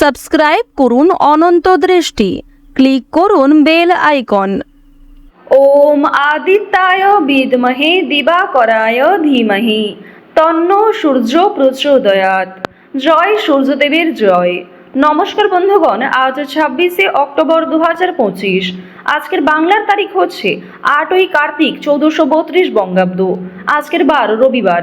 Subscribe করুন অনন্ত দৃষ্টি। Click করুন বেল আইকন। ওম আদিত্যায় বিদ্মহে দিবাকরায় ধীমহি। তন্ন সূর্য প্রচোদয়াত জয় সূর্যদেবের জয়। নমস্কার বন্ধুগণ, আজ ছাব্বিশে অক্টোবর দু হাজার পঁচিশ। আজকের বাংলার তারিখ হচ্ছে আটই কার্তিক চৌদ্দশো বত্রিশ বঙ্গাব্দ। আজকের বার রবিবার।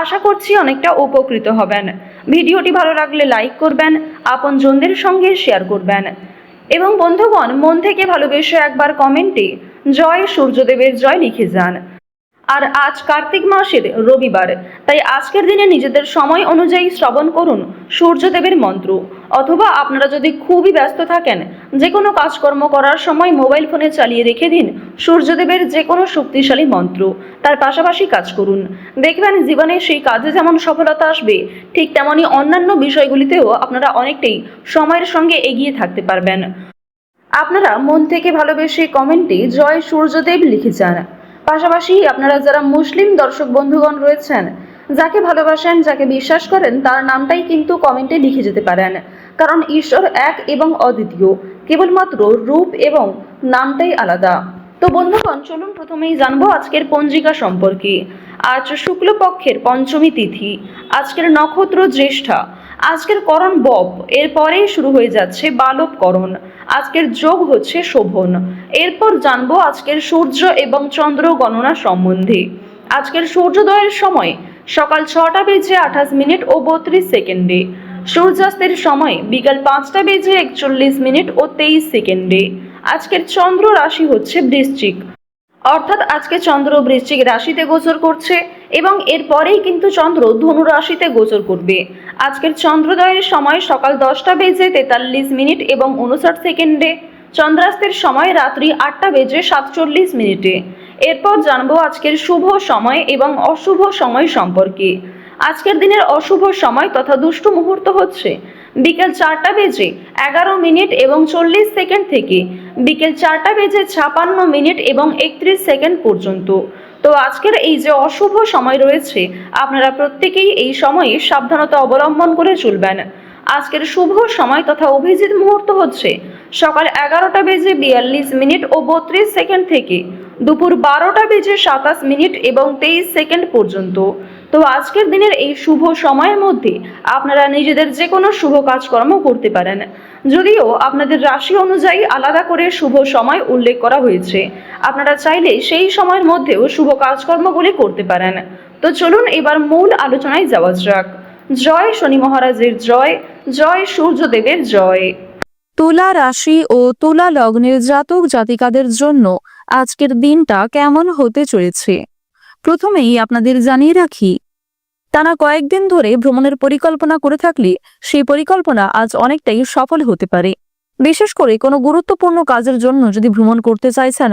আশা করছি অনেকটা উপকৃত হবেন। ভিডিওটি ভালো লাগলে লাইক করবেন আপন জনদের সঙ্গে শেয়ার করবেন। এবং বন্ধুগণ, মন থেকে ভালোবেসে একবার কমেন্টে জয় সূর্যদেবের জয় লিখে যান। আর আজ কার্তিক মাসের রবিবার, তাই আজকের দিনে নিজেদের সময় অনুযায়ী শ্রবণ করুন সূর্যদেবের মন্ত্র। অথবা আপনারা যদি খুবই ব্যস্ত থাকেন যে কোনো কাজকর্ম করার সময় মোবাইল ফোনে চালিয়ে রেখে দিন সূর্যদেবের যে কোনো শক্তিশালী মন্ত্র তার পাশাপাশি কাজ করুন। দেখবেন জীবনে সেই কাজে যেমন সফলতা আসবে, ঠিক তেমনই অন্যান্য বিষয়গুলিতেও আপনারা অনেকটাই সময়ের সঙ্গে এগিয়ে থাকতে পারবেন। আপনারা মন থেকে ভালোবেসে কমেন্টে জয় সূর্যদেব লিখে যান। পাশাপাশি আপনারা যারা মুসলিম দর্শক বন্ধুগণ রয়েছেন, যাকে ভালোবাসেন, যাকে বিশ্বাস করেন, তার নামটাই কিন্তু কমেন্টে লিখে যেতে পারেন। কারণ ঈশ্বর এক এবং অদ্বিতীয়, কেবলমাত্র রূপ এবং নামটাই আলাদা। তো বন্ধুগণ, চলুন প্রথমেই জানব আজকের পঞ্জিকা সম্পর্কে। আজ শুক্লপক্ষের পঞ্চমী তিথি, আজকের নক্ষত্র জ্যেষ্ঠা, আজকের করণ বপ এরপরেই শুরু হয়ে যাচ্ছে বালব করণ আজকের যোগ হচ্ছে শোভন। এরপর জানব আজকের সূর্য এবং চন্দ্র গণনা সম্বন্ধে। আজকের সূর্যোদয়ের সময় সকাল ছটা বেজে আঠাশ মিনিট ও বত্রিশ সেকেন্ডে। সূর্যাস্তের সময় বিকাল পাঁচটা বেজে একচল্লিশ মিনিট ও তেইশ সেকেন্ডে। আজকের চন্দ্র রাশি হচ্ছে বৃশ্চিক। অর্থাৎ আজকে চন্দ্র বৃশ্চিক রাশিতে গোচর করছে এবং এরপরেই কিন্তু চন্দ্র ধনু রাশিতে গোচর করবে। আজকের চন্দ্রোদয়ের সময় সকাল দশটা বেজে তেতাল্লিশ মিনিট এবং উনষাট সেকেন্ডে। চন্দ্রাস্তের সময় রাত্রি আটটা বেজে সাতচল্লিশ মিনিটে। এরপর জানব আজকের শুভ সময় এবং অশুভ সময় সম্পর্কে। আজকের দিনের অশুভ সময় তথা দুষ্টু মুহূর্ত হচ্ছে। বিকেল চারটা বেজে এগারো মিনিট এবং চল্লিশ সেকেন্ড থেকে বিকেল চারটা বেজে ছাপান্ন মিনিট এবং একত্রিশ সেকেন্ড পর্যন্ত। তো আজকের এই যে অশুভ সময় রয়েছে, আপনারা প্রত্যেকেই এই সময়ে সাবধানতা অবলম্বন করে চলবেন। আজকের শুভ সময় তথা অভিজিৎ মুহূর্ত হচ্ছে সকাল এগারোটা বেজে বিয়াল্লিশ মিনিট ও বত্রিশ সেকেন্ড থেকে। দুপুর বারোটা বেজে সাতাশ মিনিট এবং তেইশ সেকেন্ড পর্যন্ত। তো আজকের দিনের এই শুভ সময়ের মধ্যে আপনারা নিজেদের যে কোনো শুভ কাজকর্ম করতে পারেন। যদিও আপনাদের রাশি অনুযায়ী আলাদা করে শুভ সময় উল্লেখ করা হয়েছে। আপনারা চাইলে সেই সময়ের মধ্যেও শুভ কাজকর্মগুলি করতে পারেন। তো চলুন এবার মূল আলোচনায় যাওয়া যাক। জয় শনি মহারাজের জয় জয় সূর্যদেবের জয়। তুলা রাশি ও তুলা লগ্নের জাতক জাতিকাদের জন্য আজকের দিনটা কেমন হতে চলেছে? প্রথমেই আপনাদের জানিয়ে রাখি, টানা কয়েকদিন ধরে ভ্রমণের পরিকল্পনা করে থাকলে সেই পরিকল্পনা আজ অনেকটাই সফল হতে পারে। বিশেষ করে কোনো গুরুত্বপূর্ণ কাজের জন্য যদি ভ্রমণ করতে চাইছেন,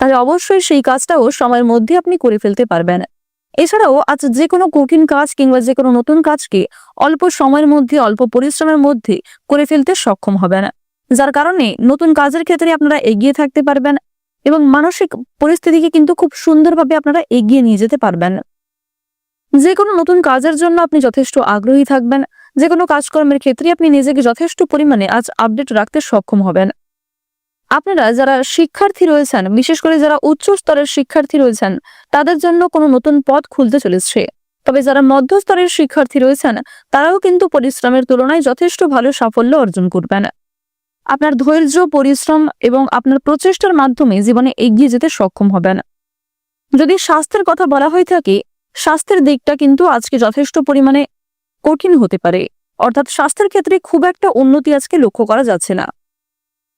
তাহলে অবশ্যই সেই কাজটাও সময়ের মধ্যে আপনি করে ফেলতে পারবেন। এছাড়াও আজ যে কোনো কঠিন কাজ কিংবা যে কোনো নতুন কাজকে অল্প সময়ের মধ্যে, অল্প পরিশ্রমের মধ্যে করে ফেলতে সক্ষম হবেন। যার কারণে নতুন কাজের ক্ষেত্রে আপনারা এগিয়ে থাকতে পারবেন। এবং মানসিক পরিস্থিতিকে কিন্তু খুব সুন্দরভাবে আপনারা এগিয়ে নিয়ে যেতে পারবেন। যে কোনো নতুন কাজের জন্য আপনি যথেষ্ট আগ্রহী থাকবেন। যে কোনো কাজকর্মের ক্ষেত্রে আপনি নিজেকে যথেষ্ট পরিমাণে আজ আপডেট রাখতে সক্ষম হবেন। আপনারা যারা শিক্ষার্থী রয়েছেন, বিশেষ করে যারা উচ্চ স্তরের শিক্ষার্থী রয়েছেন, তাদের জন্য কোনো নতুন পথ খুলতে চলেছে। তবে যারা মধ্যস্তরের শিক্ষার্থী রয়েছেন, তারাও কিন্তু পরিশ্রমের তুলনায় যথেষ্ট ভালো সাফল্য অর্জন করবেন। আপনার ধৈর্য, পরিশ্রম এবং আপনার প্রচেষ্টার মাধ্যমে জীবনে এগিয়ে যেতে সক্ষম হবেন। যদি স্বাস্থ্যের কথা বলা হয়ে থাকে, স্বাস্থ্যের দিকটা কিন্তু আজকে যথেষ্ট পরিমাণে কঠিন হতে পারে। অর্থাৎ স্বাস্থ্যের ক্ষেত্রে খুব একটা উন্নতি আজকে লক্ষ্য করা যাচ্ছে না।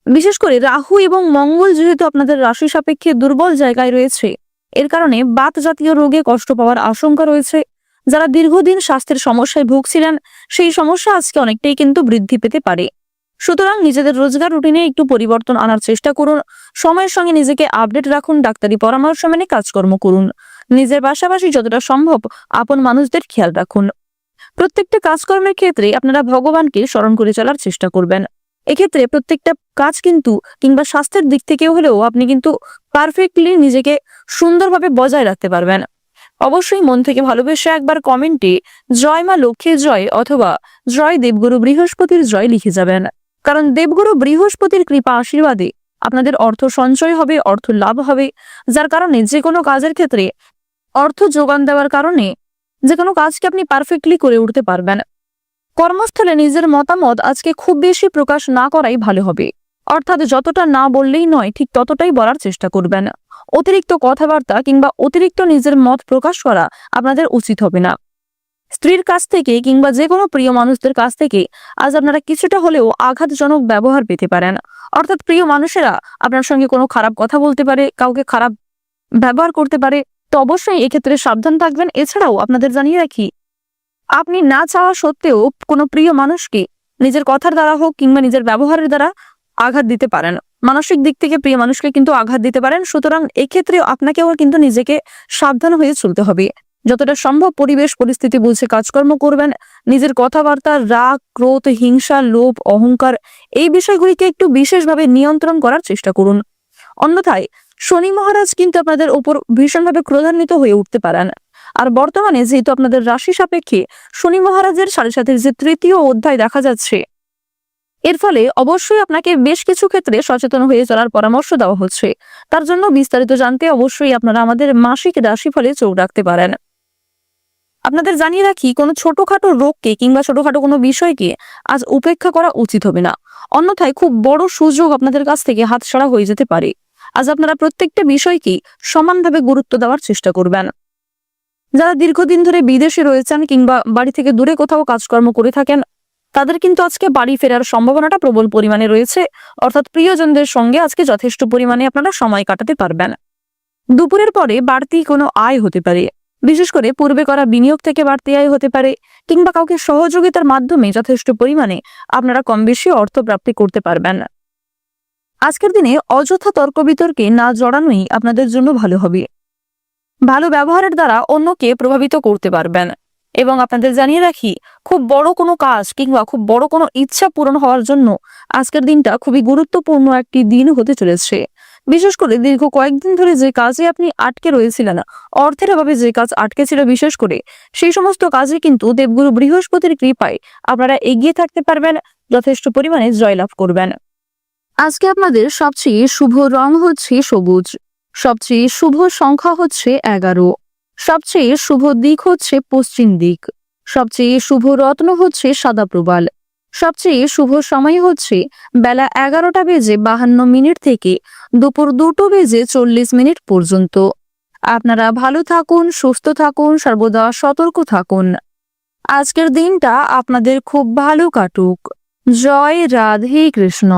বিশেষ করে রাহু এবং মঙ্গল যেহেতু আপনাদের রাশি সাপেক্ষে দুর্বল জায়গায় রয়েছে, এর কারণে বাত জাতীয় রোগে কষ্ট পাওয়ার আশঙ্কা রয়েছে। যারা দীর্ঘদিন স্বাস্থ্যের সমস্যায় ভুগছিলেন, সেই সমস্যা আজকে অনেকটাই কিন্তু বৃদ্ধি পেতে পারে। সুতরাং নিজেদের রোজগার রুটিনে একটু পরিবর্তন আনার চেষ্টা করুন। সময়ের সঙ্গে নিজেকে আপডেট রাখুন, ডাক্তারি পরামর্শ মেনে কাজকর্ম করুন। নিজের পাশাপাশি যতটা সম্ভব আপন মানুষদের খেয়াল রাখুন। প্রত্যেকটা কাজকর্মের ক্ষেত্রে আপনারা ভগবানকে স্মরণ করে চলার চেষ্টা করবেন। এক্ষেত্রে প্রত্যেকটা কাজ কিন্তু কিংবা স্বাস্থ্যের দিক থেকে হলেও আপনি কিন্তু পারফেক্টলি নিজেকে সুন্দরভাবে বজায় রাখতে পারবেন। অবশ্যই মন থেকে ভালোবেসে একবার কমেন্টে জয় মা লক্ষ্মীর জয় অথবা জয় দেবগুরু বৃহস্পতির জয় লিখে যাবেন। কারণ দেবগুরু বৃহস্পতির কৃপা আশীর্বাদে আপনাদের অর্থ সঞ্চয় হবে, অর্থ লাভ হবে। যার কারণে যে কোনো কাজের ক্ষেত্রে অর্থ যোগান দেওয়ার কারণে যে কোনো কাজকে আপনি পারফেক্টলি করে উঠতে পারবেন। কর্মস্থলে নিজের মতামত আজকে খুব বেশি প্রকাশ না করাই ভালো হবে। অর্থাৎ যতটা না বললেই নয়, ঠিক ততটাই বলার চেষ্টা করবেন। অতিরিক্ত কথাবার্তা কিংবা অতিরিক্ত নিজের মত প্রকাশ করা আপনাদের উচিত হবে না। স্ত্রীর কাছ থেকে কিংবা যে কোনো প্রিয় মানুষদের কাছ থেকে আজ আপনারা কিছুটা হলেও আঘাতজনক ব্যবহার পেতে পারেন। অর্থাৎ প্রিয় মানুষেরা আপনার সঙ্গে কোনো খারাপ কথা বলতে পারে, কাউকে খারাপ ব্যবহার করতে পারে, তো অবশ্যই এক্ষেত্রে সাবধান থাকবেন। এছাড়াও আপনাদের জানিয়ে রাখি, আপনি না চাওয়া সত্ত্বেও কোনো প্রিয় মানুষকে নিজের কথার দ্বারা হোক কিংবা নিজের ব্যবহারের দ্বারা আঘাত দিতে পারেন। মানসিক দিক থেকে প্রিয় মানুষকে কিন্তু আঘাত দিতে পারেন। সুতরাং এক্ষেত্রে আপনাকেও কিন্তু নিজেকে সাবধান হয়ে চলতে হবে। যতটা সম্ভব পরিবেশ, পরিস্থিতি বুঝে কাজকর্ম করবেন। নিজের কথাবার্তা, রাগ, ক্রোধ, হিংসা, লোভ, অহংকার, এই বিষয়গুলিকে একটু বিশেষভাবে নিয়ন্ত্রণ করার চেষ্টা করুন। অন্যথায়, শনি মহারাজ কিন্তু আপনাদের উপর ভীষণভাবে ক্রোধান্বিত হয়ে উঠতে পারেন। আর বর্তমানে যেহেতু আপনাদের রাশি সাপেক্ষে, শনি মহারাজের সাড়ে সাথে যে তৃতীয় অধ্যায় দেখা যাচ্ছে, এর ফলে অবশ্যই আপনাকে বেশ কিছু ক্ষেত্রে সচেতন হয়ে চলার পরামর্শ দেওয়া হচ্ছে। তার জন্য বিস্তারিত জানতে অবশ্যই আপনারা আমাদের মাসিক রাশিফলে চোখ রাখতে পারেন। আপনাদের জানিয়ে রাখি, কোনো ছোটখাটো রোগকে কিংবা ছোটখাটো কোনো বিষয়কে আজ উপেক্ষা করা উচিত হবে না। অন্যথায় খুব বড় সুযোগ আপনাদের কাছ থেকে হাতছাড়া হয়ে যেতে পারে। আজ আপনারা প্রত্যেকটা বিষয়কেই সমানভাবে গুরুত্ব দেওয়ার চেষ্টা করবেন। যারা দীর্ঘদিন ধরে বিদেশে রয়েছেন কিংবা বাড়ি থেকে দূরে কোথাও কাজকর্ম করে থাকেন, তাদের কিন্তু আজকে বাড়ি ফেরার সম্ভাবনাটা প্রবল পরিমাণে রয়েছে। অর্থাৎ প্রিয়জনদের সঙ্গে আজকে যথেষ্ট পরিমাণে আপনারা সময় কাটাতে পারবেন। দুপুরের পরে বাড়তি কোনো আয় হতে পারে। বিশেষ করে পূর্বে করা বিনিয়োগ থেকে বাড়তি আয় হতে পারে কিংবা কাউকে সহযোগিতার মাধ্যমে যথেষ্ট পরিমাণে আপনারা কম বেশি অর্থ প্রাপ্তি করতে পারবেন। আজকের দিনে অযথা তর্ক বিতর্কে না জড়ানোই আপনাদের জন্য ভালো হবে। ভালো ব্যবহারের দ্বারা অন্যকে প্রভাবিত করতে পারবেন এবং আপনাদের জানিয়ে রাখি, খুব বড় কোনো কাজ কিংবা খুব বড় কোনো ইচ্ছা পূরণ হওয়ার জন্য আজকের দিনটা খুবই গুরুত্বপূর্ণ একটি দিন হতে চলেছে। বিশেষ করে দীর্ঘ কয়েকদিন ধরে যে কাজে আপনি আটকে রয়েছিলেন, অর্থের অভাবে যে কাজ আটকে ছিল বিশেষ করে, সেই সমস্ত কাজে কিন্তু দেবগুরু বৃহস্পতির কৃপায় আপনারা এগিয়ে থাকতে পারবেন, যথেষ্ট পরিমাণে জয়লাভ করবেন। আজকে আপনাদের সবচেয়ে শুভ রং হচ্ছে সবুজ, সবচেয়ে শুভ সংখ্যা হচ্ছে এগারো, সবচেয়ে শুভ দিক হচ্ছে পশ্চিম দিক, সবচেয়ে শুভ রত্ন হচ্ছে সাদা প্রবাল সবচেয়ে শুভ সময় হচ্ছে বেলা এগারোটা বেজে বাহান্ন মিনিট থেকে দুপুর দুটো বেজে চল্লিশ মিনিট পর্যন্ত। আপনারা ভালো থাকুন, সুস্থ থাকুন, সর্বদা সতর্ক থাকুন। আজকের দিনটা আপনাদের খুব ভালো কাটুক। জয় রাধে কৃষ্ণ।